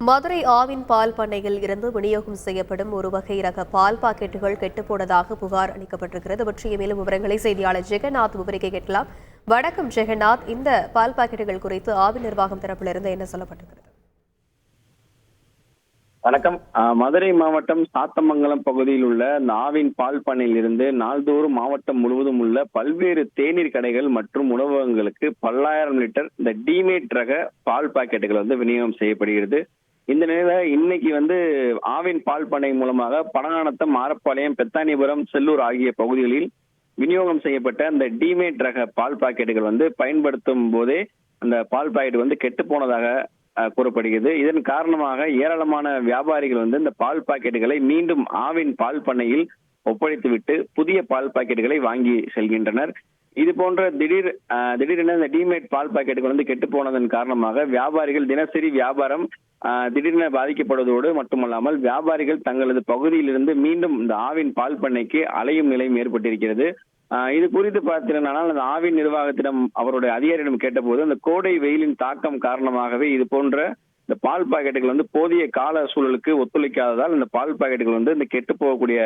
மதுரை ஆவின் பால் பண்ணையில் இருந்து விநியோகம் செய்யப்படும் ஒரு வகை ரக பால் பாக்கெட்டுகள் கெட்டுப்போனதாக புகார் அளிக்கப்பட்டிருக்கிறது. பற்றிய மேலும் விவரங்களை செய்தியாளர் ஜெகநாத் விவரிக்க கேட்கலாம். வணக்கம் ஜெகநாத். இந்த பால் பாக்கெட்டுகள் குறித்து ஆவின் நிர்வாகம் தரப்பிலிருந்து என்ன சொல்லப்பட்டிருக்கிறது? வணக்கம். மதுரை மாவட்டம் சாத்தமங்கலம் பகுதியில் உள்ள நாவின் பால் பண்ணையில் இருந்து நாள்தோறும் மாவட்டம் முழுவதும் உள்ள பல்வேறு தேநீர் கடைகள் மற்றும் உணவகங்களுக்கு பல்லாயிரம் லிட்டர் இந்த டிமேட் ரக பால் பாக்கெட்டுகள் வந்து விநியோகம் செய்யப்படுகிறது. இந்த நிலையில இன்னைக்கு வந்து ஆவின் பால் பண்ணை மூலமாக படநானத்தம் ஆரப்பாளையம் பெத்தானிபுரம் செல்லூர் ஆகிய பகுதிகளில் விநியோகம் செய்யப்பட்ட அந்த டிமேட் ரக பால் பாக்கெட்டுகள் வந்து பயன்படுத்தும் போதே அந்த பால் பாக்கெட் வந்து கெட்டு போனதாக கூறப்படுகிறது. இதன் காரணமாக ஏராளமான வியாபாரிகள் வந்து இந்த பால் பாக்கெட்டுகளை மீண்டும் ஆவின் பால் பண்ணையில் ஒப்படைத்துவிட்டு புதிய பால் பாக்கெட்டுகளை வாங்கி செல்கின்றனர். இது போன்ற திடீர் திடீரென இந்த டிமேட் பால் பாக்கெட்டுகள் வந்து கெட்டு போனதன் காரணமாக வியாபாரிகள் தினசரி வியாபாரம் திடீரென பாதிக்கப்படுவதோடு மட்டுமல்லாமல் வியாபாரிகள் தங்களது பகுதியிலிருந்து மீண்டும் இந்த ஆவின் பால் பண்ணைக்கு அலையும் நிலையும் ஏற்பட்டிருக்கிறது. இது குறித்து பார்த்தீங்கன்னா அந்த ஆவின் நிர்வாகத்திடம் அவருடைய அதிகாரியிடம் கேட்டபோது அந்த கோடை வெயிலின் தாக்கம் காரணமாகவே இது போன்ற இந்த பால் பாக்கெட்டுகள் வந்து போதிய கால சூழலுக்கு ஒத்துழைக்காததால் இந்த பால் பாக்கெட்டுகள் வந்து இந்த கெட்டு போகக்கூடிய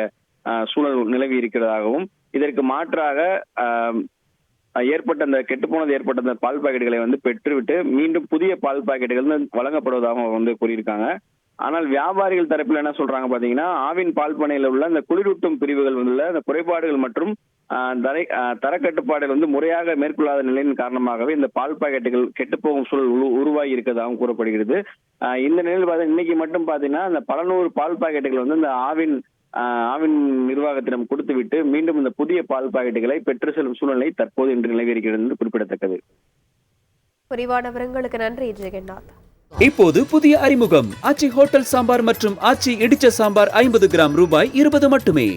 சூழல் நிலவி இருக்கிறதாகவும் இதற்கு மாற்றாக ஆஹ் ஏற்பட்ட அந்த கெட்டுப்போனது ஏற்பட்ட அந்த பால் பாக்கெட்டுகளை வந்து பெற்றுவிட்டு மீண்டும் புதிய பால் பாக்கெட்டுகள் வழங்கப்படுவதாகவும் வந்து கூறியிருக்காங்க. ஆனால் வியாபாரிகள் தரப்பில் என்ன சொல்றாங்க பாத்தீங்கன்னா ஆவின் பால் பண்ணையில் உள்ள அந்த குளிரூட்டும் பிரிவுகள் உள்ள அந்த குறைபாடுகள் மற்றும் தரை தரக்கட்டுப்பாடுகள் வந்து முறையாக மேற்கொள்ளாத நிலையின் காரணமாகவே இந்த பால் பாக்கெட்டுகள் கெட்டுப்போகும் சூழல் உரு- உருவாகி இருக்கிறதாகவும் கூறப்படுகிறது இந்த நிலையில் பார்த்தா இன்னைக்கு மட்டும் பாத்தீங்கன்னா இந்த பல நூறு பால் பாக்கெட்டுகள் வந்து இந்த ஆவின் ஆவின் நிர்வாகத்திடம் கொடுத்துவிட்டு மீண்டும் இந்த புதிய பால் பாக்கெட்டுகளை பெற்று செல்லும் சூழ்நிலை தற்போது இன்று நிலவி இருக்கிறது என்று குறிப்பிடத்தக்கது. விரிவான விவரங்களுக்கு நன்றி ஜெகநாத். இப்போது புதிய அறிமுகம். ஆச்சி ஹோட்டல் சாம்பார் மற்றும் ஆச்சி இடிச்ச சாம்பார் ஐம்பது கிராம் ரூபாய் இருபது மட்டுமே.